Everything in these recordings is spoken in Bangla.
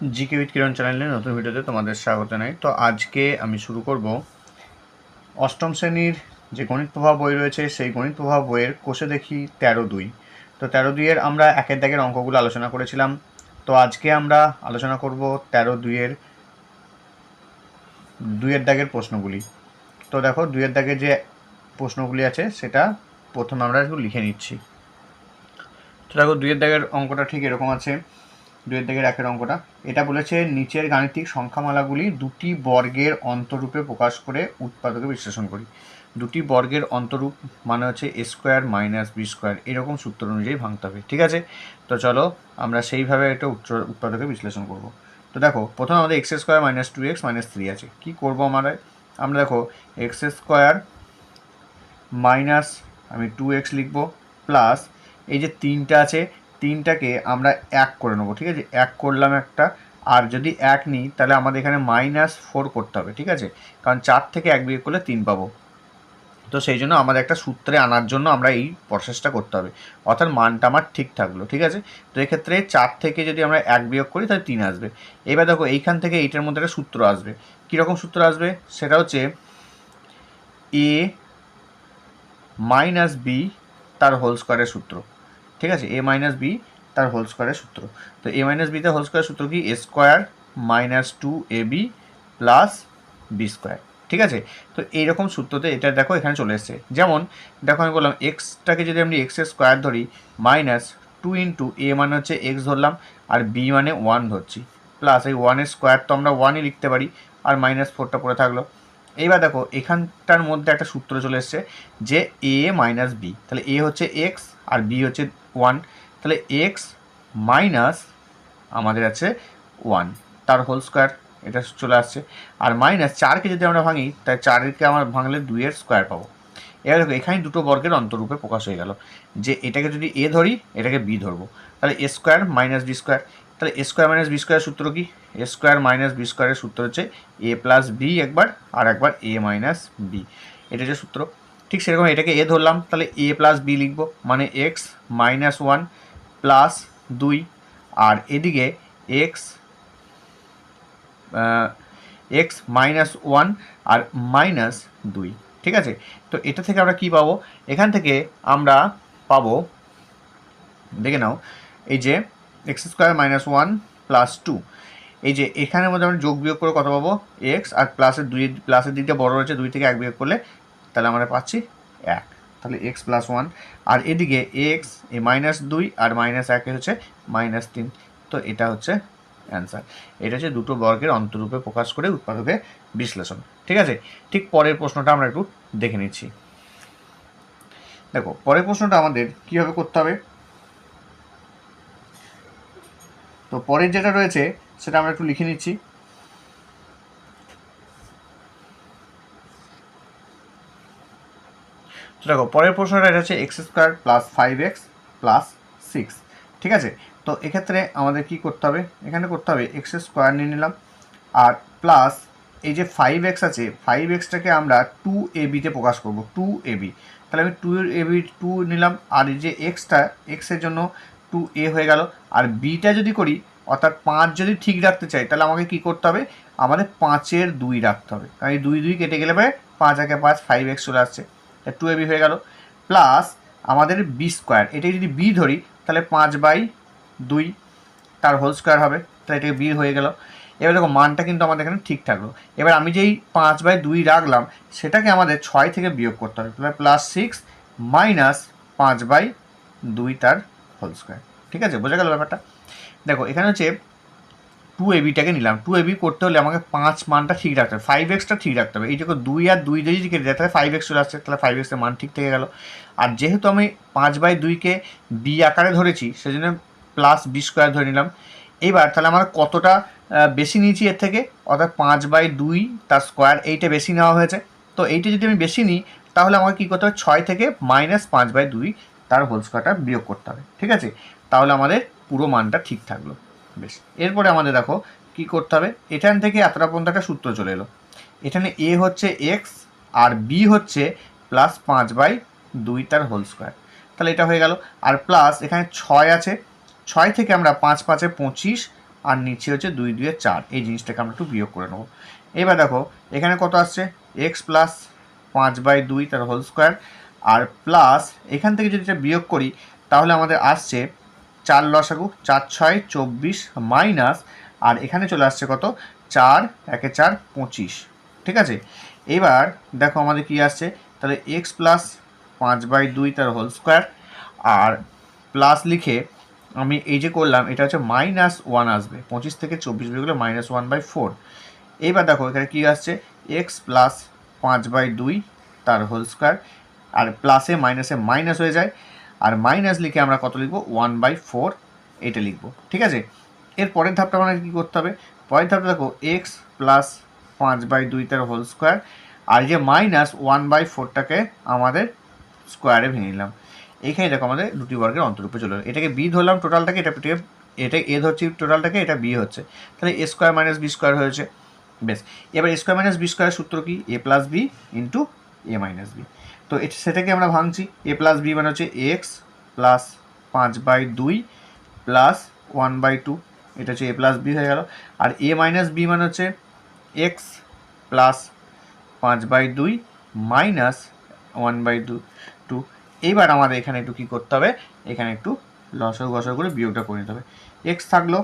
জিকে উইথ কিরণ চ্যানেলে নতুন ভিডিওতে তোমাদের স্বাগত জানাই। তো আজকে আমি শুরু করব অষ্টম শ্রেণির যে গণিত প্রভাব বই রয়েছে, সেই গণিত প্রভাব বইয়ের কোষে দেখি তেরো দুই। তো তেরো দুইয়ের আমরা একের দাগের অঙ্কগুলো আলোচনা করেছিলাম। তো আজকে আমরা আলোচনা করব তেরো দুইয়ের দুইয়ের দাগের প্রশ্নগুলি। তো দেখো, দুইয়ের দাগের যে প্রশ্নগুলি আছে, সেটা প্রথমে আমরা একটু লিখে নিচ্ছি। তো দেখো, দুইয়ের দাগের অঙ্কটা ঠিক এরকম আছে। দুইয়ের দাগের একের অঙ্কটা। এটা বলেছে নিচের গাণিতিক সংখ্যামালাগুলি দুটি বর্গের অন্তরূপে প্রকাশ করে উৎপাদকে বিশ্লেষণ করি। দুটি বর্গের অন্তরূপ মানে হচ্ছে A square minus B square. এরকম সূত্র অনুযায়ী ভাঙতে হবে, ঠিক আছে? তো চলো আমরা সেইভাবে এটা উত্তর উৎপাদকে বিশ্লেষণ করব। তো দেখো, প্রথমে আমাদের X square minus two X minus three আছে। কী করব আমরা? আমরা দেখো, এক্স স্কোয়ার মাইনাস, আমি টু এক্স লিখব, প্লাস এই যে তিনটা আছে তিনটাকে আমরা এক করে নেব, ঠিক আছে? এক করলাম একটা, আর যদি এক নিই, তাহলে আমাদের এখানে মাইনাস ফোর করতে হবে, ঠিক আছে? কারণ চার থেকে এক বিয়োগ করলে তিন পাবো। তো সেই জন্য আমাদের একটা সূত্রে আনার জন্য আমরা এই প্রসেসটা করতে হবে। অর্থাৎ মানটা আমার ঠিক থাকল, ঠিক আছে? তো এক্ষেত্রে চার থেকে যদি আমরা এক বিয়োগ করি, তাহলে তিন আসবে। এবার দেখো, এইখান থেকে এইটার মধ্যে একটা সূত্র আসবে। কীরকম সূত্র আসবে? সেটা হচ্ছে এ মাইনাস বি তার হোল স্কোয়ারের সূত্র। ঠিক আছে? এ মাইনাস বি তার হোল স্কোয়ারের সূত্র। তো এ মাইনাস বিতে হোল স্কোয়ার সূত্র কি? A square minus two A B plus B square ঠিক আছে? তো এইরকম সূত্রতে এটা দেখো এখানে চলে এসছে। যেমন, দেখো আমি বললাম এক্সটাকে যদি আমি এক্সের স্কোয়ার ধরি মাইনাস টু ইন্টু এ মানে হচ্ছে এক্স ধরলাম, আর বি মানে ওয়ান ধরছি। প্লাস এই ওয়ানের স্কোয়ার তো আমরা ওয়ানই লিখতে পারি, আর মাইনাস ফোরটা পড়ে থাকল। এইবার দেখো, এখানটার মধ্যে একটা সূত্র চলে এসছে যে এ মাইনাস বি তাহলে এ হচ্ছে এক্স আর বি হচ্ছে ওয়ান তাহলে এক্স মাইনাস আমাদের আছে ওয়ান তার হোল স্কোয়ার এটা চলে আসছে। আর মাইনাস চারকে যদি আমরা ভাঙি তাহলে চারকে আমার ভাঙলে দুইয়ের স্কোয়ার পাবো। এবার দেখো এখানে দুটো বর্গের অন্তরূপে প্রকাশ হয়ে গেল। যে এটাকে যদি এ ধরি, এটাকে বি ধরবো। তাহলে A square minus B square তাহলে A square minus B square সূত্র কি? এ স্কোয়ার মাইনাস বি স্কোয়ারের সূত্র হচ্ছে এ প্লাস বি একবার, আর একবার এ মাইনাস বি এটা হচ্ছে সূত্র। ঠিক সেরকম এটাকে এ ধরলাম, তাহলে এ প্লাস বি লিখব। মানে এক্স মাইনাস ওয়ান প্লাস দুই, আর এদিকে এক্স এক্স মাইনাস ওয়ান আর মাইনাস দুই। ঠিক আছে? তো এটা থেকে আমরা কি পাবো? এখান থেকে আমরা পাবো, দেখে নাও, এই যে X square minus one plus two. এই যে এখানের মধ্যে আমরা যোগ বিয়োগ করে কত পাবো? এক্স, আর প্লাসের দুই, প্লাসের দিকটা বড় রয়েছে, দুই থেকে এক বিয়োগ করলে তাহলে আমরা পাচ্ছি এক। তাহলে এক্স প্লাস ওয়ান। আর এদিকে এক্স এ মাইনাস দুই, আর মাইনাস একে হচ্ছে মাইনাস তিন। তো এটা হচ্ছে অ্যান্সার। এটা হচ্ছে দুটো বর্গের অন্তরূপে প্রকাশ করে উৎপাদকে বিশ্লেষণ। ঠিক আছে? ঠিক পরের প্রশ্নটা আমরা একটু দেখে নিচ্ছি। দেখো, পরের প্রশ্নটা আমাদের কীভাবে করতে হবে? তো পরের যেটা রয়েছে, সেটা আমরা একটু লিখে নিচ্ছি। দেখো, পরের প্রশ্নটা এটা হচ্ছে X square plus five X plus six ঠিক আছে? তো এক্ষেত্রে আমাদের কি করতে হবে? এখানে করতে হবে এক্স স্কোয়ার নিয়ে নিলাম। আর প্লাস এই যে ফাইভ এক্স আছে ফাইভ এক্সটাকে আমরা টু এ বিতে প্রকাশ করব টু এ বি তাহলে আমি টু এ বি টু নিলাম। আর এই যে এক্সটা এক্সের জন্য টু এ হয়ে গেল। আর বিটা যদি করি, অর্থাৎ পাঁচ যদি ঠিক রাখতে চাই, তাহলে আমাকে কি করতে হবে? আমাদের পাঁচের দুই রাখতে হবে। কারণ এই দুই দুই কেটে গেলে পরে পাঁচ একে পাঁচ ফাইভ এক্স চলে আসছে। টু এ বি হয়ে গেল। প্লাস আমাদের বি স্কোয়ার এটাকে যদি বি ধরি, তাহলে পাঁচ বাই দুই, তার হোল স্কোয়ার হবে। তাহলে এটাকে বি হয়ে গেল। এবার দেখো, মানটা কিন্তু আমাদের এখানে ঠিক থাকল। এবার আমি যেই পাঁচ বাই দুই রাখলাম, সেটাকে আমাদের ছয় থেকে বিয়োগ করতে হবে। তাহলে প্লাস সিক্স মাইনাস পাঁচ বাই দুই, তার হোল স্কোয়ার ঠিক আছে? বোঝা গেল ব্যাপারটা? দেখো, এখানে হচ্ছে টু এবিটাকে নিলাম। টু এবি করতে হলে আমাকে পাঁচ মানটা ঠিক রাখতে হবে। ফাইভ এক্সটা ঠিক রাখতে হবে। এই যখন দুই আর দুই যদি কেটে যায় তাহলে ফাইভ এক্স চলে আসছে। তাহলে ফাইভ এক্সের মান ঠিক থেকে গেল। আর যেহেতু আমি পাঁচ বাই দুইকে বি আকারে ধরেছি, সেজন্য প্লাস বি স্কোয়ার ধরে নিলাম। এইবার তাহলে আমার কতটা বেশি নিয়েছি এর থেকে? অর্থাৎ পাঁচ বাই দুই তার স্কোয়ার এইটা বেশি নেওয়া হয়েছে। তো এইটা যদি আমি বেশি নিই, তাহলে আমাকে কী করতে হবে? ছয় থেকে মাইনাস পাঁচ বাই দুই তার হোল স্কোয়ারটা বিয়োগ করতে হবে, ঠিক আছে? তাহলে আমাদের পুরো মানটা ঠিক থাকল। বেশ, এরপরে আমাদের দেখো কি করতে হবে? এখান থেকে এতটা পর্যন্ত একটা সূত্র চলে এলো। এখানে এ হচ্ছে এক্স আর বি হচ্ছে প্লাস পাঁচ বাই দুই তার হোল স্কোয়ার তাহলে এটা হয়ে গেল। আর প্লাস এখানে ছয় আছে। ছয় থেকে আমরা পাঁচ পাঁচে পঁচিশ আর নিচে হচ্ছে দুই দুয়ে চার। এই জিনিসটাকে আমরা একটু বিয়োগ করে নেব। এবার দেখো, এখানে কত আসছে? এক্স প্লাস পাঁচ বাই দুই তার হোল স্কোয়ার আর প্লাস এখান থেকে যদি এটা বিয়োগ করি, তাহলে আমাদের আসছে চার লসাগু, চার ছয় চব্বিশ মাইনাস আর এখানে চলে আসছে কত? চার, একে চার, পঁচিশ। ঠিক আছে? এবার দেখো আমাদের কি আসছে? তাহলে এক্স প্লাস পাঁচ বাই দুই তার হোল স্কোয়ার আর প্লাস লিখে আমি এই যে করলাম, এটা হচ্ছে মাইনাস ওয়ান আসবে। পঁচিশ থেকে চব্বিশ বের মাইনাস ওয়ান বাই ফোর এইবার দেখো এখানে কী আসছে? এক্স প্লাস পাঁচ বাই দুই তার হোল স্কোয়ার আর প্লাসে, মাইনাসে মাইনাস হয়ে যায়। আর মাইনাস লিখে আমরা কত লিখব? ওয়ান বাই ফোর এটা লিখব। ঠিক আছে? এর পরের ধাপটা আমাদের কী করতে হবে? পরের ধাপটা দেখো এক্স প্লাস পাঁচ বাই দুই তার হোল স্কোয়ার আর যে মাইনাস ওয়ান বাই ফোরটাকে আমাদের স্কোয়ারে ভেঙে নিলাম। এখানে দেখো আমাদের দুটি বর্গের অন্তরূপে চলে এটাকে বি ধরলাম টোটালটাকে এটা এটা এ ধরছি টোটালটাকে এটা বি হচ্ছে। তাহলে A square minus B square হয়েছে। বেশ। এবার স্কোয়ার মাইনাস বি স্কোয়ারের সূত্র কি? A plus B into A minus B তো সেটাকে আমরা ভাঙছি। এ প্লাস বি মানে হচ্ছে এক্স প্লাস পাঁচ বাই দুই প্লাস ওয়ান বাই টু এটা হচ্ছে এ প্লাস বি হয়ে গেল। আর এ মাইনাস বি মানে হচ্ছে এক্স প্লাস পাঁচ বাই দুই মাইনাস ওয়ান বাই দু টু এইবার আমাদের এখানে একটু কী করতে হবে? এখানে একটু লসক গসক করে বিয়োগটা করে নিতে হবে। এক্স থাকল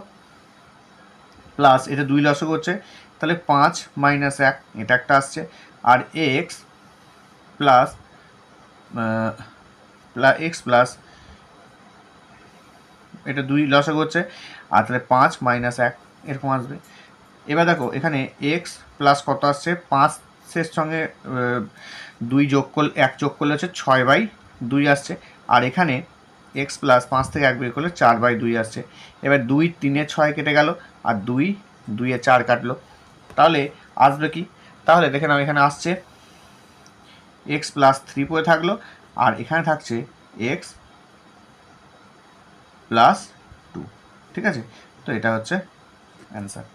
প্লাস এটা দুই লসক হচ্ছে। তাহলে পাঁচ মাইনাস এক, এটা একটা আসছে। আর এক্স প্লাস এক্স প্লাস এটা দুই লসক হচ্ছে, আর তাহলে পাঁচ মাইনাস এক, এরকম আসবে। এবার দেখো, এখানে এক্স প্লাস কত আসছে? পাঁচের সঙ্গে দুই যোগ করলে, এক যোগ করলে হচ্ছে ছয় বাই দুই আসছে, আর এখানে এক্স প্লাস পাঁচ থেকে এক বের করলে চার বাই দুই আসছে। এবার দুই তিনে ছয় কেটে গেল, আর দুই, দুইয়ে চার কাটলো। তাহলে আসবে কি? তাহলে দেখে নাও এখানে আসছে এক্স প্লাস থ্রি পড়ে থাকল, আর এখানে থাকছে এক্স প্লাস টু ঠিক আছে? তো এটা হচ্ছে অ্যান্সার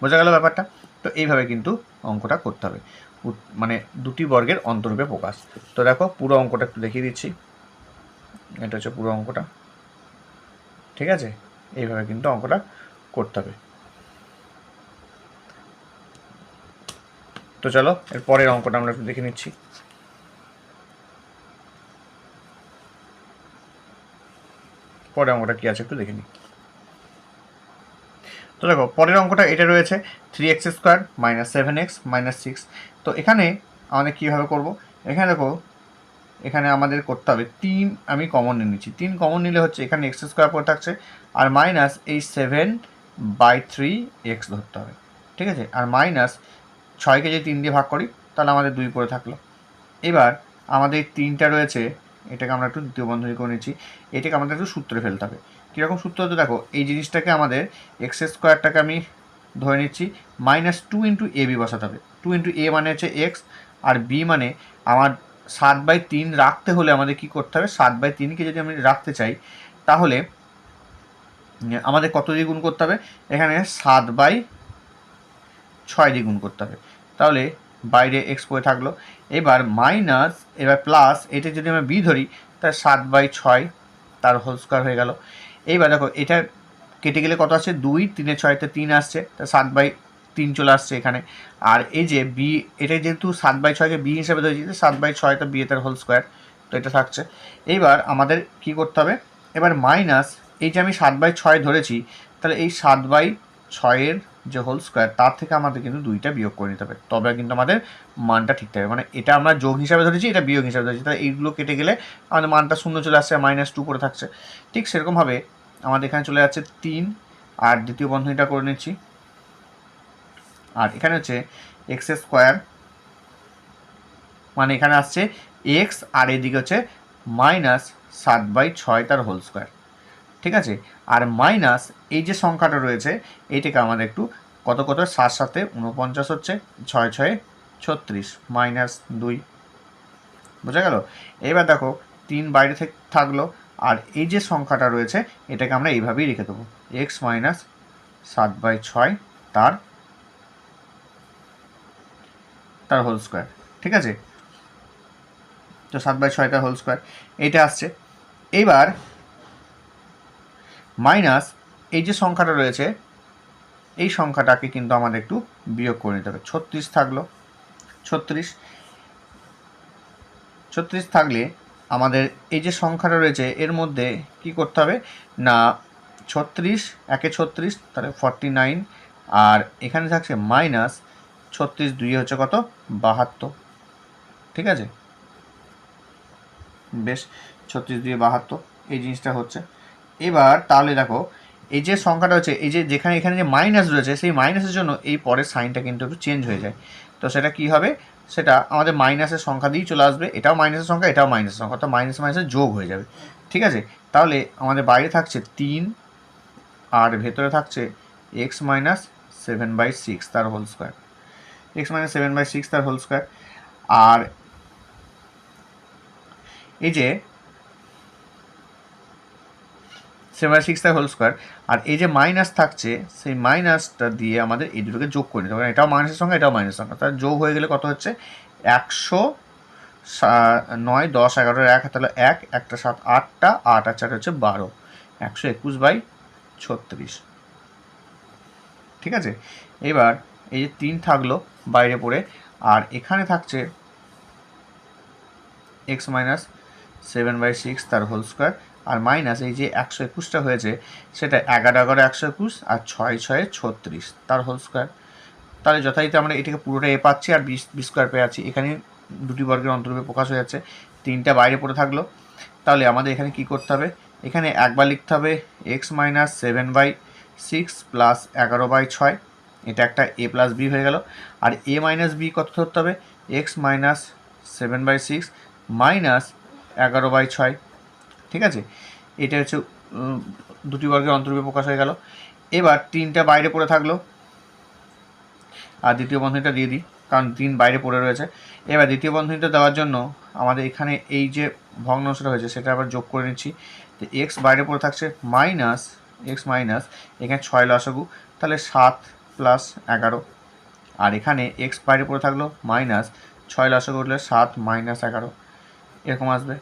বোঝা গেল ব্যাপারটা? তো এইভাবে কিন্তু অঙ্কটা করতে হবে। মানে দুটি বর্গের অন্তরূপে প্রকাশ। তো দেখো, পুরো অঙ্কটা একটু দেখিয়ে দিচ্ছি। এটা হচ্ছে পুরো অঙ্কটা। ঠিক আছে? এইভাবে কিন্তু অঙ্কটা করতে হবে। তো চলো, এর পরের অঙ্কটা আমরা একটু দেখে নিচ্ছি। পরের অঙ্কটা কি আছে একটু দেখে নিই। তো দেখো, পরের অঙ্কটা এটা রয়েছে three X square minus seven X minus six তো এখানে আমাদের কীভাবে করব? এখানে দেখো, এখানে আমাদের করতে হবে তিন, আমি কমন নিয়ে নিচ্ছি। তিন কমন নিলে হচ্ছে এখানে এক্স স্কোয়ার পরে থাকছে, আর মাইনাস এই সেভেন বাই থ্রি এক্স ধরতে হবে। ঠিক আছে? আর মাইনাস ছয়কে যদি তিন দিয়ে ভাগ করি, তাহলে আমাদের দুই পরে থাকল। এবার আমাদের তিনটা রয়েছে এটাকে আমরা একটু দ্বিতীয় বন্ধনী করে নিচ্ছি। এটাকে আমাদের একটু সূত্রে ফেলতে হবে। কীরকম সূত্র হতে দেখো, এই জিনিসটাকে আমাদের এক্স স্কোয়ারটাকে আমি ধরে নিচ্ছি minus two into A B বসাতে হবে। টু ইন্টু এ মানে হচ্ছে এক্স আর বি মানে আমার সাত বাই তিন রাখতে হলে আমাদের কি করতে হবে? সাত বাই তিনকে যদি আমি রাখতে চাই, তাহলে আমাদের কত দিয়ে গুণ করতে হবে? এখানে সাত বাই ছয় দিয়ে গুণ করতে হবে। তাহলে বাইরে এক্স পড়ে থাকল। এবার মাইনাস এবার প্লাস এটা যদি আমরা বি ধরি, তাহলে সাত বাই ছয় তার হোল স্কোয়ার হয়ে গেল। এইবার দেখো, এটা কেটে গেলে কত আসছে? দুই, তিনে ছয়তে তিন আসছে। তা সাত বাই তিন চলে আসছে এখানে। আর এই যে বি এটা যেহেতু সাত বাই ছয়কে বি হিসাবে ধরেছি সাত বাই ছয়টা বি তার হোল স্কোয়ার তো এটা থাকছে। এইবার আমাদের কি করতে হবে? এবার মাইনাস এই যে আমি সাত বাই ছয় ধরেছি, তাহলে এই সাত বাই ছয়ের যে হোল স্কোয়ার তার থেকে আমাদের কিন্তু দুইটা বিয়োগ করে নিতে হবে। তবে কিন্তু আমাদের মানটা ঠিক থাকবে। মানে এটা আমরা যোগ হিসাবে ধরেছি, এটা বিয়োগ হিসাবে ধরেছি। তাহলে এইগুলো কেটে গেলে আমাদের মানটা শূন্য চলে আসছে মাইনাস টু করে থাকছে। ঠিক সেরকমভাবে আমাদের এখানে চলে যাচ্ছে তিন। আর দ্বিতীয় বন্ধনীটা করে নিচ্ছি। আর এখানে হচ্ছে এক্স স্কোয়ার মানে এখানে আসছে এক্স আর এদিকে হচ্ছে মাইনাস সাত বাই ছয় তার হোল স্কোয়ার ঠিক আছে? আর মাইনাস এই যে সংখ্যাটা রয়েছে, এইটাকে আমাদের একটু কত কত? সাত সাথে উনপঞ্চাশ হচ্ছে, ছয় ছয়ে ছত্রিশ মাইনাস দুই। বোঝা গেল? এবার দেখো, তিন বাইরে থেকে থাকল, আর এই যে সংখ্যাটা রয়েছে, এটাকে আমরা এইভাবেই রেখে দেবো। এক্স মাইনাস সাত বাই ছয়, তার তার হোল স্কোয়ার ঠিক আছে? তো সাত বাই ছয় তার হোল স্কোয়ার এইটা আসছে। এইবার মাইনাস এই যে সংখ্যাটা রয়েছে, এই সংখ্যাটাকে কিন্তু আমাদের একটু বিয়োগ করে নিতে হবে। ছত্রিশ থাকল। ছত্রিশ। ছত্রিশ থাকলে আমাদের এই যে সংখ্যাটা রয়েছে, এর মধ্যে কি করতে হবে? না, ছত্রিশ, একে ছত্রিশ, তাহলে ফর্টি নাইন আর এখানে থাকছে মাইনাস ছত্রিশ দুই হচ্ছে কত? বাহাত্তর। ঠিক আছে? বেশ, ছত্রিশ দুই বাহাত্তর, এই জিনিসটা হচ্ছে। এবার তাহলে দেখো, এই যে সংখ্যাটা হচ্ছে, এই যে যেখানে এখানে যে মাইনাস রয়েছে, সেই মাইনাসের জন্য এই পরের সাইনটা কিন্তু একটু চেঞ্জ হয়ে যায়। তো সেটা কি হবে? সেটা আমাদের মাইনাসের সংখ্যা দিয়েই চলে আসবে। এটাও মাইনাসের সংখ্যা, এটাও মাইনাসের সংখ্যা, অর্থাৎ মাইনাস মাইনাসের যোগ হয়ে যাবে। ঠিক আছে? তাহলে আমাদের বাইরে থাকছে তিন, আর ভেতরে থাকছে X minus seven by six তার whole square X minus seven by six তার হোল স্কোয়ার আর এই যে সেভেন বাই সিক্স তার হোল স্কোয়ার আর এই যে মাইনাস থাকছে, সেই মাইনাসটা দিয়ে আমাদের এই দুটোকে যোগ করে নিতে হবে। এটাও মাইনাসের সংখ্যা এটাও মাইনাসের সংখ্যা তার যোগ হয়ে গেলে কত হচ্ছে? একশো নয়, দশ এগারোর এক, তাহলে এক, একটা, সাত, আটটা, আট, আর চার হচ্ছে বারো। একশো একুশ বাই ছত্রিশ। ঠিক আছে? এবার এই যে তিন থাকল বাইরে পড়ে, আর এখানে থাকছে x minus seven by six তার হোল স্কোয়ার আর মাইনাস এই যে একশো একুশটা হয়েছে, সেটা এগারো এগারো একশো একুশ আর ছয় ছয়ে ছত্রিশ, তার হোল স্কোয়ার তাহলে যথারীতি আমরা এটাকে পুরোটা এ পাচ্ছি আর বিশ বিশ স্কোয়ার পেয়ে আছি। এখানে দুটি বর্গের অন্তর্ভুক্ত প্রকাশ হয়ে যাচ্ছে, তিনটা বাইরে পড়ে থাকল। তাহলে আমাদের এখানে কি করতে হবে? এখানে একবার লিখতে হবে x minus seven by six plus এগারো বাই ছয়। এটা একটা এ প্লাস বি হয়ে গেল। আর এ মাইনাস বি কত ধরতে হবে? X minus seven by six minus এগারো বাই ছয়। ঠিক আছে? এটা হচ্ছে দুটি বর্গের অন্তর্ভুক্ত প্রকাশ হয়ে গেল। এবার তিনটা বাইরে পড়ে থাকল। আর দ্বিতীয় বন্ধনীটা দিয়ে দিই, কারণ তিন বাইরে পড়ে রয়েছে। এবার দ্বিতীয় বন্ধনীটা দেওয়ার জন্য আমাদের এখানে এই যে ভগ্নাংশটা হয়েছে, সেটা আবার যোগ করে নিচ্ছি। তো এক্স বাইরে পড়ে থাকছে মাইনাস এক্স মাইনাস এখানে ছয় লসাগু, তাহলে সাত প্লাস এগারো। আর এখানে এক্স বাইরে পড়ে থাকল মাইনাস ছয় লসাগু উঠলে সাত মাইনাস এগারো। এরকম আসবে।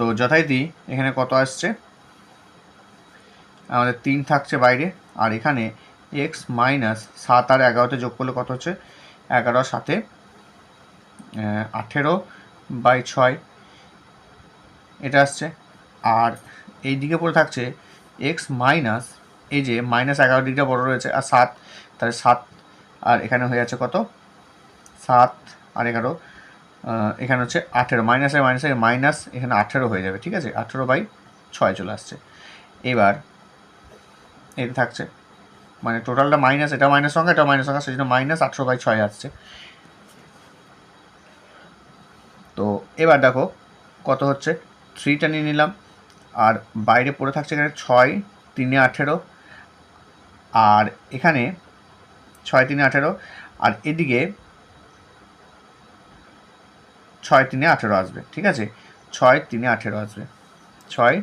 তো যথারীতি এখানে কত আসছে? আমাদের তিন থাকছে বাইরে, আর এখানে এক্স মাইনাস সাত আর এগারোতে যোগ করলে কত হচ্ছে? এগারো সাথে আঠেরো বাই ছয়, এটা আসছে। আর এই দিকে পড়ে থাকছে এক্স মাইনাস এই যে মাইনাস এগারো দিকটা বড় রয়েছে আর সাত, তাহলে সাত, আর এখানে হয়ে যাচ্ছে কত? সাত আর এগারো। এখানে হচ্ছে আঠেরো মাইনাসের মাইনাসের মাইনাস এখানে আঠেরো হয়ে যাবে, ঠিক আছে? আঠেরো বাই ছয় চলে আসছে। এবার এটা থাকছে মানে টোটালটা মাইনাস এটা মাইনাস সংখ্যা এটা মাইনাস সংখ্যা সেই জন্য মাইনাস আঠেরো বাই ছয় আসছে। তো এবার দেখো কত হচ্ছে? থ্রিটা নিয়ে নিলাম, আর বাইরে পড়ে থাকছে এখানে ছয়, তিনে আঠেরো, আর এখানে ছয়, তিনে আঠেরো, আর এদিকে ছয় তিনে আঠেরো আসবে, ঠিক আছে? ছয় তিনে আঠেরো আসবে। ছয়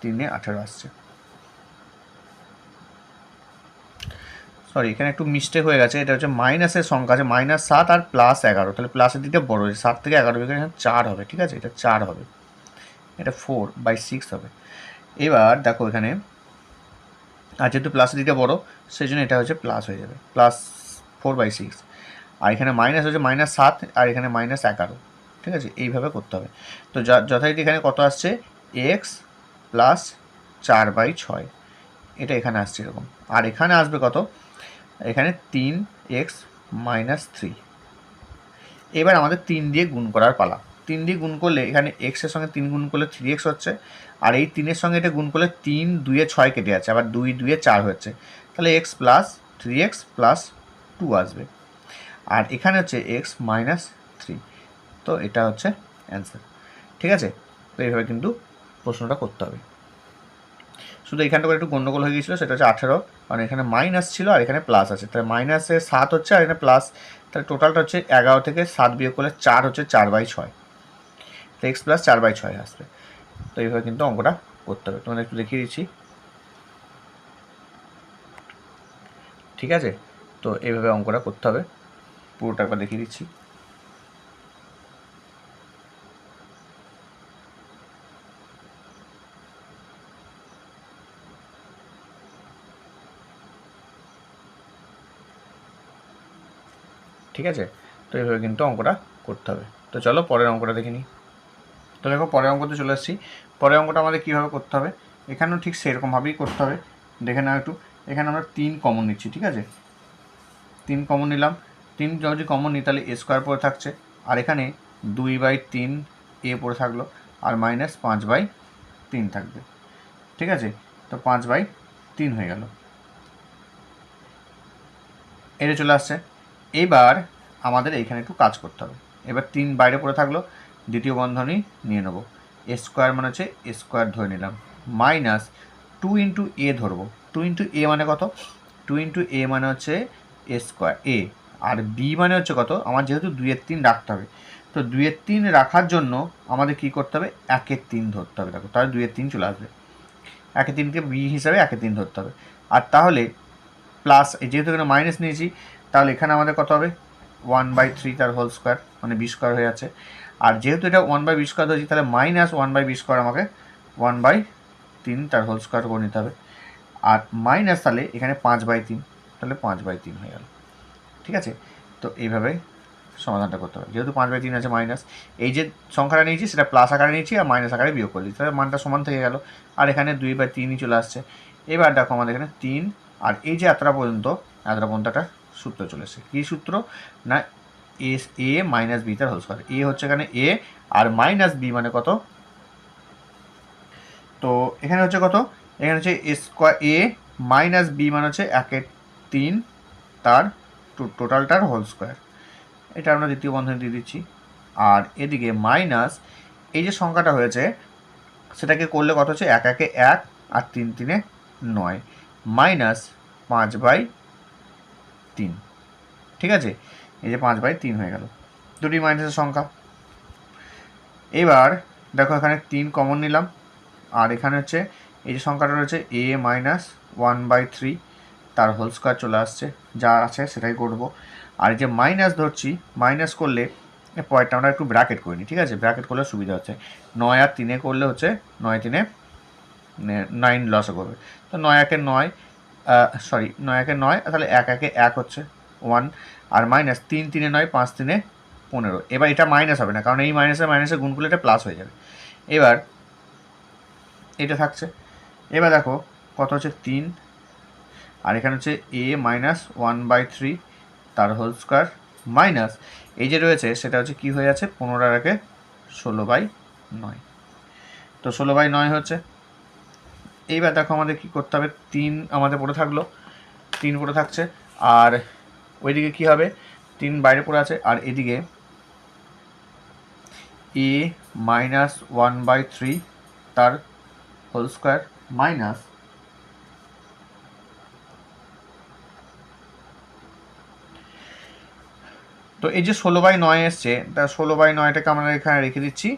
তিনে আঠেরো আসছে। সরি এখানে একটু মিস্টেক হয়ে গেছে। এটা হচ্ছে মাইনাসের সংখ্যা আছে মাইনাস সাত আর প্লাস এগারো। তাহলে প্লাসের দিকটা বড় হয়েছে। সাত থেকে এগারো এখানে চার হবে, ঠিক আছে? এটা চার হবে। এটা ফোর বাই সিক্স হবে। এবার দেখো এখানে, আর যেহেতু প্লাসের দিকটা বড়, সেই জন্য এটা হচ্ছে প্লাস হয়ে যাবে। প্লাস ফোর বাই সিক্স আর এখানে মাইনাস হচ্ছে মাইনাস সাত, আর এখানে মাইনাস এগারো। ঠিক আছে? এইভাবে করতে হবে। তো যথারীতি এখানে কত আসছে? এক্স প্লাস চার বাই ছয়। এটা এখানে আসছে এরকম। আর এখানে আসবে কত? এখানে তিন এক্স মাইনাস থ্রি। এবার আমাদের তিন দিয়ে গুণ করার পালা। তিন দিয়ে গুণ করলে এখানে এক্সের সঙ্গে তিন গুণ করলে থ্রি এক্স হচ্ছে। আর এই তিনের সঙ্গে এটা গুণ করলে তিন দুয়ে ছয় কেটে যাচ্ছে। আবার দুই দুয়ে চার হচ্ছে। তাহলে x plus three x plus two আসবে। আর এখানে হচ্ছে এক্স মাইনাস থ্রি। তো এটা হচ্ছে অ্যান্সার ঠিক আছে? তো এইভাবে কিন্তু প্রশ্নটা করতে হবে। শুধু এখানটা করে একটু গন্ডগোল হয়ে গিয়েছিল, সেটা হচ্ছে আঠেরো। কারণ এখানে মাইনাস ছিল আর এখানে প্লাস আছে। তাহলে মাইনাসে সাত হচ্ছে আর এখানে প্লাস তাহলে টোটালটা হচ্ছে এগারো থেকে সাত বিয়োগ করলে চার হচ্ছে চার বাই ছয়। তো এক্স প্লাস চার বাই ছয় আসবে। তো এইভাবে কিন্তু অঙ্কটা করতে হবে। তোমাদের একটু দেখিয়ে দিচ্ছি। ঠিক আছে? তো এইভাবে অঙ্কটা করতে হবে। পুরোটা একবার দেখিয়ে দিচ্ছি। ঠিক আছে? তো এইভাবে কিন্তু অঙ্কটা করতে হবে। তো চলো পরের অঙ্কটা দেখে নিই। তো দেখো পরের অঙ্কতে চলে আসছি। পরের অঙ্কটা আমাদের কীভাবে করতে হবে? এখানেও ঠিক সেরকমভাবেই করতে হবে। দেখে নাও একটু। এখানে আমরা তিন কমন নিচ্ছি, ঠিক আছে? তিন কমন নিলাম। তিন যদি কমন নিই, তাহলে এ স্কোয়ার পরে থাকছে। আর এখানে দুই বাই তিন এ পড়ে থাকল। আর মাইনাস পাঁচ বাই তিন থাকবে। ঠিক আছে? তো পাঁচ বাই তিন হয়ে গেল। এটা চলে আসছে। এবার আমাদের এইখানে একটু কাজ করতে হবে। এবার তিন বাইরে পড়ে থাকল, দ্বিতীয় বন্ধনী নিয়ে নেব। এ স্কোয়ার মানে হচ্ছে এ স্কোয়ার ধরে নিলাম। মাইনাস টু ইন্টু এ ধরবো। টু ইন্টু এ মানে কত? টু ইন্টু এ মানে হচ্ছে এ স্কোয়ার এ। আর বি মানে হচ্ছে কত? আমার যেহেতু দুইয়ের তিন রাখতে হবে। তো দুইয়ের তিন রাখার জন্য আমাদের কি করতে হবে? একের তিন ধরতে হবে। দেখো, তাহলে দুইয়ের তিন চলে আসবে। একের তিনকে বি হিসাবে একের তিন ধরতে হবে। আর তাহলে প্লাস যেহেতু এখানে মাইনাস নিয়েছি তাহলে এখানে আমাদের কত হবে? ওয়ান বাই থ্রি তার হোল স্কোয়ার মানে বি স্কোয়ার হয়ে যাচ্ছে। আর যেহেতু এটা ওয়ান বাই বি স্কোয়ার ধরেছি, তাহলে minus one by b square আমাকে ওয়ান বাই তিন তার হোল স্কোয়ার করে নিতে হবে। আর মাইনাস তাহলে এখানে পাঁচ বাই তিন, তাহলে পাঁচ বাই তিন হয়ে গেল। ঠিক আছে? তো এইভাবে সমাধানটা করতে হবে। যেহেতু পাঁচ বাই তিন আছে মাইনাস এই যে সংখ্যাটা নিয়েছি, সেটা প্লাস আকারে নিয়েছি আর মাইনাস আকারে বিয়োগ করে তাহলে মানটা সমান থেকে গেল। আর এখানে দুই বাই তিনই চলে আসছে। এবার দেখো আমাদের এখানে তিন, আর এই যে এতটা পর্যন্ত এতটা পর্যন্ত একটা সূত্র চলে এসেছে। কী সূত্র? না, এস, এ মাইনাস বি তার হোল স্কোয়ার এ হচ্ছে এখানে এ, আর মাইনাস বি মানে কত? তো এখানে হচ্ছে কত? এখানে হচ্ছে a square a minus b মানে হচ্ছে একের তিন তার টোটালটার হোল স্কোয়ার এটা আমরা দ্বিতীয় বন্ধনী দিয়ে দিচ্ছি। আর এদিকে মাইনাস এই যে সংখ্যাটা হয়েছে, সেটাকে করলে কত হচ্ছে? এক, একে এক আর তিন, তিনে নয়। মাইনাস পাঁচ বাই তিন। ঠিক আছে? এই যে পাঁচ বাই তিন হয়ে গেল। দুটি মাইনাসের সংখ্যা। এবার দেখো এখানে তিন কমন নিলাম। আর এখানে হচ্ছে এই যে সংখ্যাটা রয়েছে a minus one by three তার হোল স্কোয়ার চলে আসছে। যা আছে সেটাই করব। আর যে মাইনাস ধরছি মাইনাস করলে পয়েন্টটা আমরা একটু ব্র্যাকেট করে নিই, ঠিক আছে? ব্র্যাকেট করলে সুবিধা হচ্ছে। নয় আর তিনে করলে হচ্ছে, নয় তিনে নাইন লসে করবে। তো নয় একে নয় সরি নয় একে নয়, তাহলে এক একে এক হচ্ছে ওয়ান আর মাইনাস তিন তিনে নয়, পাঁচ তিনে পনেরো। এবার এটা মাইনাস হবে না, কারণ এই মাইনাসে মাইনাসে গুণ করলে এটা প্লাস হয়ে যাবে। এবার এটা থাকছে। এবার দেখো কত হচ্ছে তিন, আর এখানে হচ্ছে a minus one by three তার হোল স্কোয়ার মাইনাস এই যে রয়েছে, সেটা হচ্ছে কি হয়ে যাচ্ছে? পনেরো একে ষোলো বাই নয়। তো ষোলো বাই নয় হচ্ছে এইবার দেখো আমাদের কি করতে হবে? তিন আমাদের পড়ে থাকল। তিন পড়ে থাকছে। আর ওইদিকে কি হবে? তিন বাইরে পড়ে আছে। আর এদিকে a minus one by three তার হোল স্কোয়ার মাইনাস তো এই যে ষোলো বাই নয় এসছে, তা ষোলো বাই নয়টাকে আমরা এখানে রেখে দিচ্ছি।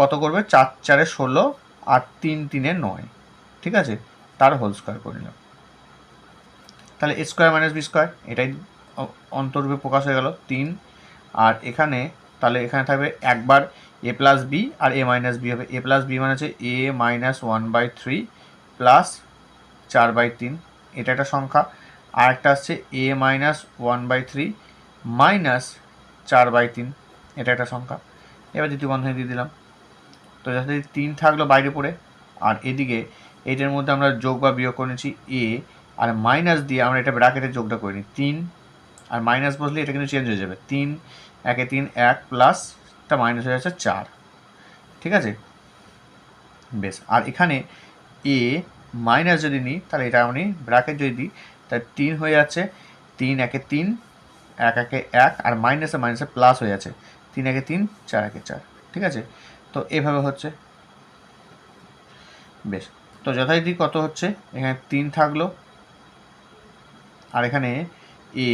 কত করবে? চার চারে ষোলো আর তিন তিনে নয়। ঠিক আছে? তার হোল স্কোয়ার করে নিলাম তাহলে a square minus b square এটাই অন্তরূপে প্রকাশ হয়ে গেল, তিন। আর এখানে, তাহলে এখানে থাকবে একবার এ প্লাস বি আর এ মাইনাস বি হবে। এ প্লাস বি মানে হচ্ছে a minus one by three plus চার বাই তিন। এটা একটা সংখ্যা। আর একটা আসছে a minus one by three minus চার বাই তিন। এটা একটা সংখ্যা। এবার দ্বিতীয় বন্ধনী দিয়ে দিলাম। তো যাতে তিন থাকল বাইরে পড়ে, আর এদিকে এটার মধ্যে আমরা যোগ বা বিয়োগ করে নিচ্ছি এ, আর মাইনাস দিয়ে আমরা এটা ব্র্যাকেটে যোগটা করে নিই। তিন, আর মাইনাস বসলে এটা কিন্তু চেঞ্জ হয়ে যাবে। তিন, একে তিন, এক প্লাস একটা মাইনাস হয়ে যাচ্ছে চার। ঠিক আছে? বেশ, আর এখানে এ মাইনাস যদি নিই, তাহলে এটা আমি ব্র্যাকেট যদি দিই, তাহলে তিন হয়ে যাচ্ছে। তিন, একে তিন, এক, একে এক, আর মাইনাসে মাইনাসে প্লাস হয়ে যাচ্ছে। তিন, একে তিন, চার, একে চার। ঠিক আছে? তো এভাবে হচ্ছে। বেশ তো যথারীতি কত হচ্ছে? এখানে তিন থাকল। আর এখানে এ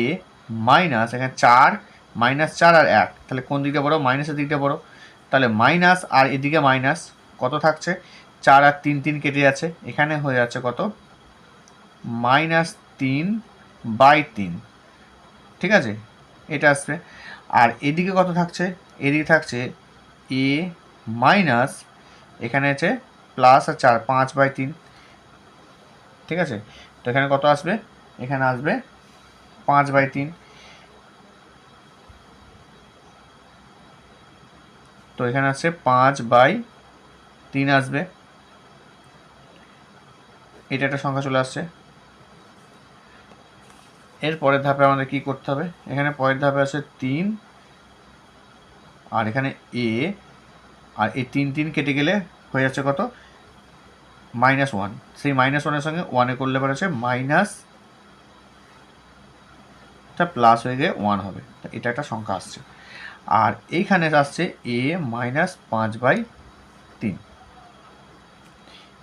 মাইনাস, এখানে চার, মাইনাস চার আর এক। তাহলে কোন দিকটা বড়ো মাইনাসের দিকটা বড়ো তাহলে মাইনাস আর এদিকে মাইনাস কত থাকছে? চার আর তিন তিন কেটে যাচ্ছে। এখানে হয়ে যাচ্ছে কত? মাইনাস তিন বাই তিন। ঠিক আছে? এটা আসবে আর এদিকে কত থাকছে? এদিকে থাকছে এ মাইনাস, এখানে আছে প্লাস আর চার, পাঁচ বাই তিন। ঠিক আছে? তো এখানে কত আসবে? এখানে আসবে পাঁচ বাই তিন। তো এখানে আসছে পাঁচ বাই তিন আসবে। এটা একটা সংখ্যা চলে আসছে। এর পরের ধাপে আমাদের কি করতে হবে? এখানে পরের ধাপে আছে তিন। আর এখানে এ আর এই তিন তিন কেটে গেলে হয়ে যাচ্ছে কত? মাইনাস ওয়ান সেই মাইনাস ওয়ানের সঙ্গে ওয়ানে করলে পরে আছে মাইনাস টা প্লাস হয়ে গিয়ে ওয়ান হবে। তা এটা একটা সংখ্যা আসছে। আর এইখানে আসছে এ মাইনাস পাঁচ বাই তিন।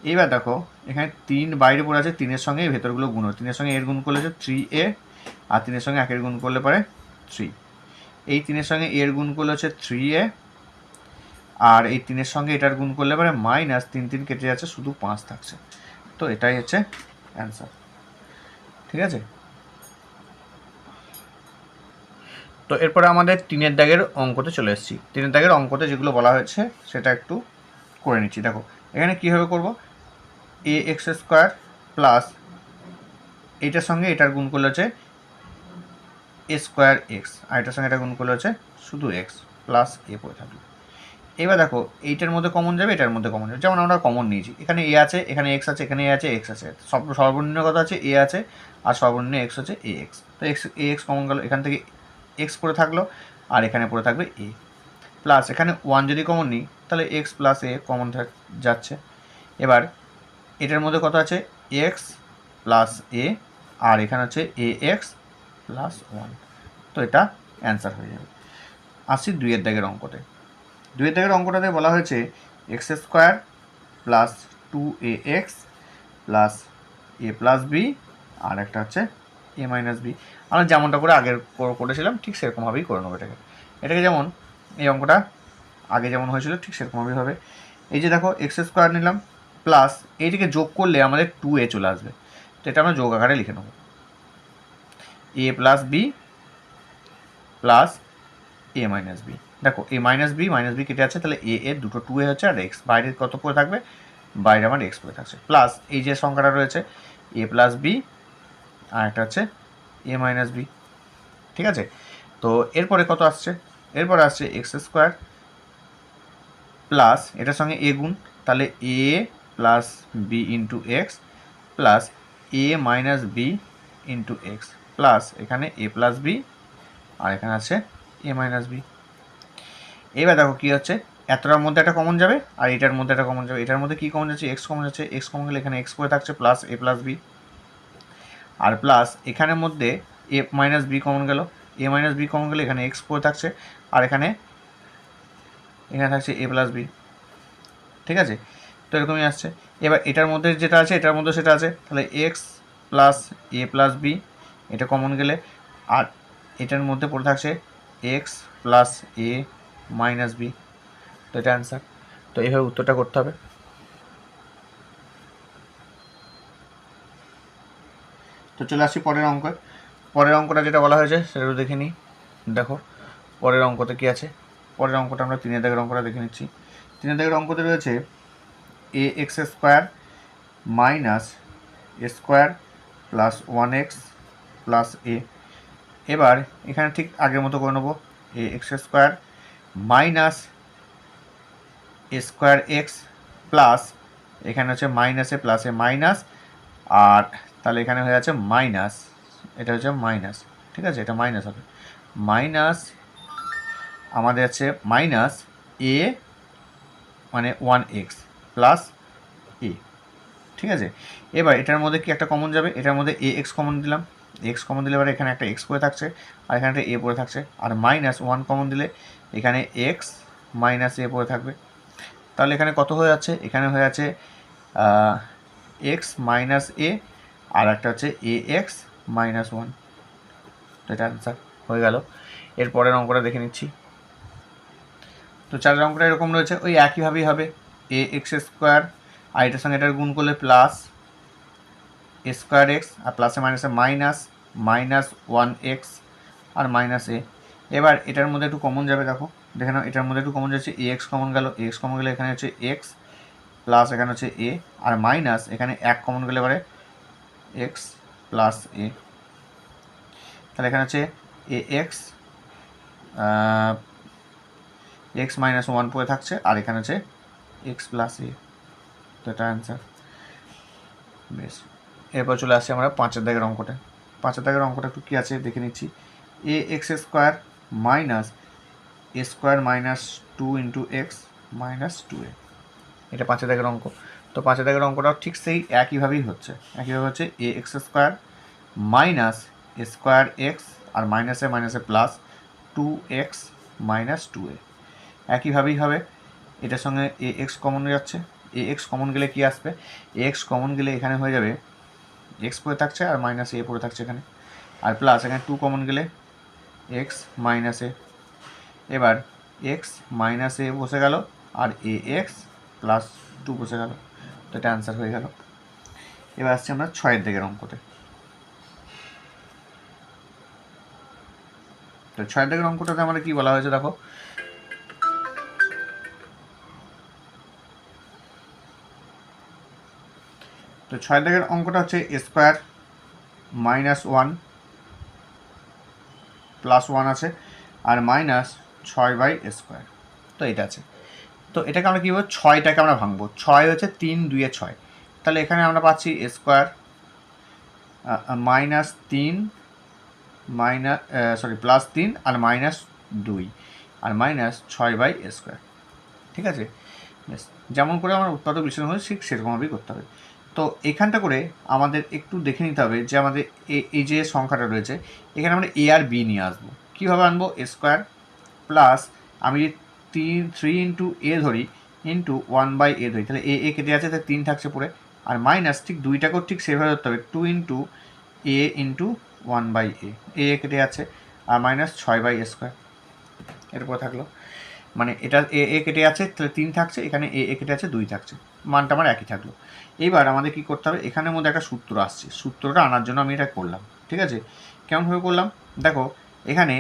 এইবার দেখো, এখানে তিন বাইরে পড়ে আছে, তিনের সঙ্গে ভেতরগুলো গুণ হয়। তিনের সঙ্গে এর গুণ করলে হচ্ছে থ্রি এ আর তিনের সঙ্গে একের গুণ করলে পরে থ্রি এই তিনের সঙ্গে এর গুণ করলে হচ্ছে থ্রি এ আর এই তিনের সঙ্গে এটার গুণ করলে পরে মাইনাস তিন তিন কেটে যাচ্ছে, শুধু পাঁচ থাকছে। তো এটাই হচ্ছে অ্যান্সার ঠিক আছে? তো এরপরে আমাদের তিনের দাগের অঙ্কতে চলে এসেছি। তিনের দাগের অঙ্কতে যেগুলো বলা হয়েছে, সেটা একটু করে নিচ্ছি। দেখো, এখানে কীভাবে করব? এ এক্স স্কোয়ার প্লাস এইটার সঙ্গে এটার গুণ করলে হচ্ছে এ স্কোয়ার এক্স আর এটার সঙ্গে এটা গুণ করলে হচ্ছে শুধু এক্স প্লাস এ পড়ে থাকবে। এবার দেখো, এইটার মধ্যে কমন যাবে, এটার মধ্যে কমন যাবে। যেমন আমরা কমন নিয়েছি। এখানে এ আছে, এখানে এক্স আছে, এখানে এ আছে এক্স আছে। সব সর্বনিম্ন কথা আছে? এ আছে, আর সর্বনিম্ন এক্স হচ্ছে এ এক্স তো এক্স এ এক্স কমন গেল, এখান থেকে এক্স পড়ে থাকল, আর এখানে পড়ে থাকবে এ প্লাস এখানে ওয়ান যদি কমন নিই, তাহলে এক্স প্লাস এ কমন যাচ্ছে। এবার, এটার মধ্যে কত আছে? এক্স প্লাস এ আর এখানে হচ্ছে এ এক্স প্লাস ওয়ান তো এটা অ্যান্সার হয়ে যাবে। আসি দুইয়ের দাগের অঙ্কতে। দুইয়ের দাগের অঙ্কটাতে বলা হয়েছে x square plus two a x plus a plus b আর একটা হচ্ছে এ মাইনাস বি। আমরা যেমনটা করে আগের করেছিলাম, ঠিক সেরকমভাবেই করে নেব এটাকে। এটাকে যেমন এই অঙ্কটা আগে যেমন হয়েছিল, ঠিক সেরকমভাবেই হবে। এই যে দেখো, এক্স স্কোয়ার নিলাম, প্লাস এইটিকে যোগ করলে আমাদের টু এ চলে আসবে। তো এটা আমরা যোগ আকারে লিখে নেব। A plus b plus a minus b. দেখো a minus b minus b কেটে আছে, তাহলে এ এর দুটো টু এ হচ্ছে, আর এক্স বাইরে কত পড়ে থাকবে? বাইরে আমার এক্স পড়ে থাকছে। প্লাস এই যে সংখ্যাটা রয়েছে এ প্লাস বি আর একটা হচ্ছে এ মাইনাস বি ঠিক আছে? তো এরপরে কত আসছে? এরপরে আসছে এক্স স্কোয়ার প্লাস এটার সঙ্গে এ গুণ, তাহলে a plus b into x plus a minus b into x plus এখানে এ প্লাস বি আর এখানে আছে এ মাইনাস বি এবার দেখো কী হচ্ছে? এতটার মধ্যে একটা কমন যাবে, আর এটার মধ্যে একটা কমন যাবে। এটার মধ্যে কী কমন যাচ্ছে? এক্স কমন যাচ্ছে। এক্স কমন গেলে এখানে এক্স করে থাকছে প্লাস এ প্লাস বি আর প্লাস এখানের মধ্যে এ মাইনাস বি কমন গেল। এ মাইনাস বি কমন গেলে এখানে এক্স পড়ে থাকছে। আর এখানে এখানে থাকছে এ প্লাস বি ঠিক আছে? তো এরকমই আসছে। এবার এটার মধ্যে যেটা আছে, এটার মধ্যে সেটা আছে। তাহলে x plus a plus b এটা কমন গেলে। আর এটার মধ্যে পড়ে থাকছে x plus a minus b. তো এটা অ্যান্সার তো এইভাবে উত্তরটা করতে হবে। তো চলে আসছি পরের অঙ্ক। পরের অঙ্কটা যেটা বলা হয়েছে সেটাও দেখে নিই। দেখো, পরের অঙ্কতে কী আছে? পরের অঙ্কটা আমরা তিনের দাগের অঙ্কটা দেখে নিচ্ছি। তিনের দাগের অঙ্কতে রয়েছে a x square minus square plus one x plus a এবার এখানে ঠিক আগের মতো করে নেব। A x square minus square x plus, এখানে হচ্ছে মাইনাসে প্লাসে মাইনাস, আর তাহলে এখানে হয়ে যাচ্ছে মাইনাস, এটা হচ্ছে মাইনাস, ঠিক আছে? এটা মাইনাস হবে। মাইনাস আমাদের আছে মাইনাস এ মানে ওয়ান এক্স প্লাস এ ঠিক আছে? এবার এটার মধ্যে কি একটা কমন যাবে? এটার মধ্যে এ এক্স কমন দিলাম। এক্স কমন দিলে এবার এখানে একটা এক্স পড়ে থাকছে, আর এখানে একটা এ পড়ে থাকছে, আর মাইনাস ওয়ান কমন দিলে এখানে এক্স মাইনাস এ পড়ে থাকবে। তাহলে এখানে কত হয়ে যাচ্ছে? এখানে হয়ে আছে এক্স মাইনাস এ আর একটা হচ্ছে এ এক্স মাইনাস ওয়ান এটা অ্যান্সার হয়ে গেল। এর পরের অঙ্কটা দেখে নিচ্ছি। তো চারের অঙ্কটা এরকম রয়েছে, ওই একইভাবেই হবে। এ এক্স স্কোয়ার আর এটার সঙ্গে এটার গুণ করলে প্লাস স্কোয়ার এক্স আর প্লাসে মাইনাসে মাইনাস মাইনাস ওয়ান এক্স আর মাইনাস এ এবার এটার মধ্যে একটু কমন যাবে, দেখো। দেখে নাও, এটার মধ্যে একটু কমন যাচ্ছে এ এক্স কমন গেল এক্স কমন গেলে এখানে হচ্ছে এক্স প্লাস এখানে হচ্ছে এ আর মাইনাস এখানে এক কমন গেলে এবারে এক্স প্লাস এ তাহলে এখানে হচ্ছে a x x minus one পড়ে থাকছে, আর এখানে হচ্ছে এক্স প্লাস এ তো এটা অ্যান্সার বেশ। এরপর চলে আসছি আমরা পাঁচের দাগের অঙ্কটা। পাঁচের দাগের অঙ্কটা একটু কী আছে, দেখে নিচ্ছি। A x square minus a square minus two into x minus two a এটা পাঁচের দাগের অঙ্ক। তো পাঁচের দাগের অঙ্কটাও ঠিক সেই একইভাবেই হচ্ছে। একইভাবে হচ্ছে a x square minus square x আর মাইনাসে মাইনাসে plus two x minus two a একইভাবেই হবে। এটার সঙ্গে এ এক্স কমন যাচ্ছে। এ এক্স কমন গেলে কি আসবে? এ এক্স কমন গেলে এখানে হয়ে যাবে এক্স পড়ে থাকছে আর মাইনাস এ পড়ে থাকছে এখানে। আর প্লাস এখানে টু কমন গেলে এক্স মাইনাস এবার এক্স মাইনাস বসে গেল আর এ এক্স প্লাস টু বসে গেল। তো এটা অ্যান্সার হয়ে গেল। এবার আসছি আমরা ছয়ের দিকের অঙ্কতে। তো ছয়ের দিকের অঙ্কটাতে আমাদের কি বলা হয়েছে দেখো? তো ছয় দাগের অঙ্কটা হচ্ছে square minus one plus one আছে, আর মাইনাস ছয় বাই স্কোয়ার তো এটা আছে। তো এটাকে আমরা কী বলব? ছয়টাকে আমরা ভাঙবো। ছয় হচ্ছে তিন দুইয়ে ছয়। তাহলে এখানে আমরা পাচ্ছি স্কোয়ার মাইনাস তিন মাইনাস সরি প্লাস তিন আর মাইনাস দুই। আর মাইনাস ছয় বাই স্কোয়ার ঠিক আছে? যেমন করে আমার উৎপাদক বিশ্লেষণ হচ্ছে ঠিক সেরকমভাবেই করতে হবে। তো এখানটা করে আমাদের একটু দেখে নিতে হবে যে আমাদের এ- এই যে সংখ্যাটা রয়েছে, এখানে আমরা এ আর বি নিয়ে আসব। কীভাবে আনব? স্কোয়ার প্লাস আমি যদি তিন থ্রি ইন্টু এ ধরি ইন্টু ওয়ান বাই এ ধরি, তাহলে এ এ কেটে আছে তাহলে তিন থাকছে পড়ে আর মাইনাস ঠিক দুইটাকেও ঠিক সেভাবে ধরতে হবে two into a into one by a a a কেটে আছে আর মাইনাস ছয় বাই এ স্কোয়ার এরপর থাকল। মানে এটা এ এ কেটে আছে তাহলে তিন থাকছে, এখানে এ এ কেটে আছে দুই থাকছে। মানটা আমার একই থাকল। এবার আমাদের কি করতে হবে? এখানের মধ্যে একটা সূত্র আসছে। সূত্রটা আনার জন্য আমি এটা করলাম, ঠিক আছে? কেমনভাবে করলাম? দেখো, এখানে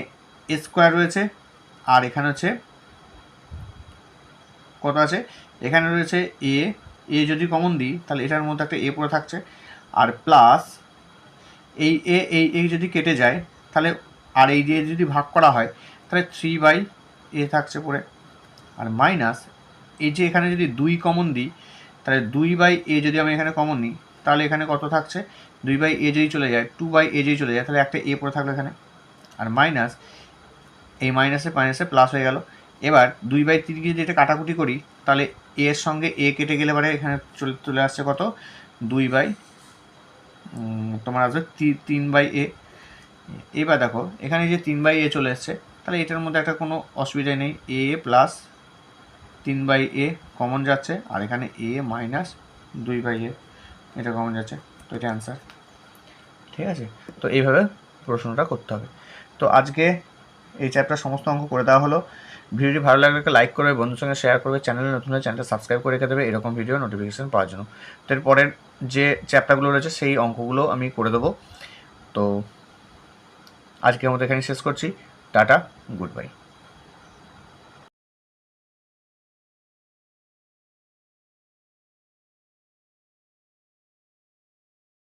এ স্কোয়ার রয়েছে, আর এখানে হচ্ছে কত আছে? এখানে রয়েছে এ এ যদি কমন দিই, তাহলে এটার মধ্যে একটা এ পড়ে থাকছে, আর প্লাস এই এ এই এই যদি কেটে যায়, তাহলে আর এই দিয়ে যদি ভাগ করা হয়, তাহলে থ্রি বাই এ থাকছে পড়ে আর মাইনাস এই যে এখানে যদি দুই কমন দিই তাহলে দুই বাই এ যদি আমি এখানে কমন নিই, তাহলে এখানে কত থাকছে? দুই বাই এ যদি চলে যায় টু বাই এ যদি চলে যায়, তাহলে একটা এ পড়ে থাকল এখানে। আর মাইনাস এই মাইনাসে মাইনাসে প্লাস হয়ে গেল। এবার দুই বাই তিন যদি এটা কাটাকুটি করি, তাহলে এ এর সঙ্গে এ কেটে গেলে পরে এখানে চলে চলে আসছে কত? দুই বাই তোমার আসবে তিন বাই এ এবার দেখো, এখানে যে তিন বাই এ চলে এসছে, তাহলে এটার মধ্যে একটা কোনো অসুবিধা নেই। এ প্লাস তিন বাই এ কমন যাচ্ছে, আর এখানে এ মাইনাস দুই বাই এ, এটা কমন যাচ্ছে। তো এটা অ্যান্সার ঠিক আছে? তো এইভাবে প্রশ্নটা করতে হবে। তো আজকে এই চ্যাপ্টার সমস্ত অঙ্ক করে দেওয়া হলো। ভিডিওটি ভালো লাগলে লাইক করবে বন্ধুর সঙ্গে শেয়ার করবে চ্যানেলে নতুন চ্যানেলটা সাবস্ক্রাইব করে রেখে দেবে, এরকম ভিডিও নোটিফিকেশান পাওয়ার জন্য। তো এরপরের যে চ্যাপ্টারগুলো রয়েছে, সেই অঙ্কগুলো আমি করে দেবো। তো আজকের মতো এখানে শেষ করছি। Tata good bye